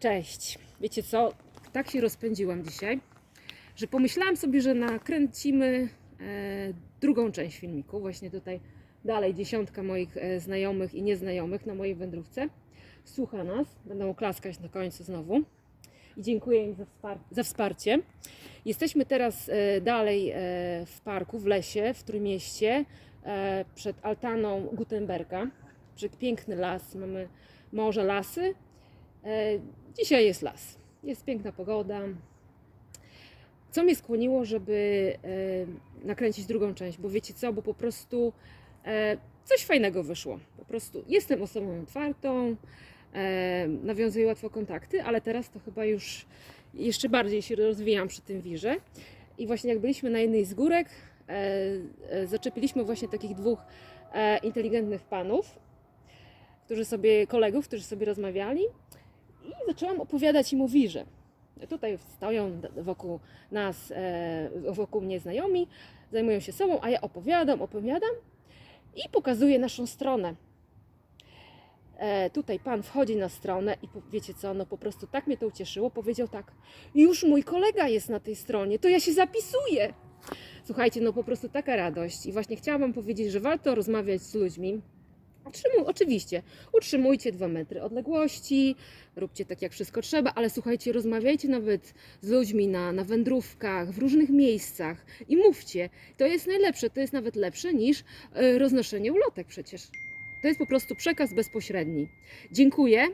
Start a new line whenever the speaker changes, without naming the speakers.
Cześć. Wiecie co? Tak się rozpędziłam dzisiaj, że pomyślałam sobie, że nakręcimy e, drugą część filmiku. Właśnie tutaj dalej dziesiątka moich e, znajomych i nieznajomych na mojej wędrówce słucha nas. Będą klaskać na końcu znowu. I dziękuję im za, wspar- za wsparcie. Jesteśmy teraz e, dalej w parku, w lesie, w Trójmieście, przed altaną Gutenberga. Piękny las, mamy morze, lasy. E, Dzisiaj jest las, jest piękna pogoda. Co mnie skłoniło, żeby e, nakręcić drugą część, bo wiecie co, bo po prostu e, coś fajnego wyszło. Po prostu jestem osobą otwartą, nawiązuję łatwo kontakty, ale teraz to chyba już jeszcze bardziej się rozwijam przy tym wirze. I właśnie jak byliśmy na jednej z górek, zaczepiliśmy właśnie takich dwóch inteligentnych panów, którzy sobie, kolegów, którzy sobie rozmawiali zaczęłam opowiadać o wirze. Tutaj stoją wokół nas, e, wokół mnie znajomi, zajmują się sobą, a ja opowiadam, opowiadam i pokazuję naszą stronę. E, tutaj pan wchodzi na stronę i wiecie co, no po prostu tak mnie to ucieszyło, powiedział tak, już mój kolega jest na tej stronie, to ja się zapisuję. Słuchajcie, no po prostu taka radość i właśnie chciałam powiedzieć, że warto rozmawiać z ludźmi, Utrzymuj, oczywiście, utrzymujcie dwa metry odległości, róbcie tak jak wszystko trzeba, ale słuchajcie, rozmawiajcie nawet z ludźmi na, na wędrówkach, w różnych miejscach i mówcie. To jest najlepsze, to jest nawet lepsze niż e, roznoszenie ulotek przecież. To jest po prostu przekaz bezpośredni. Dziękuję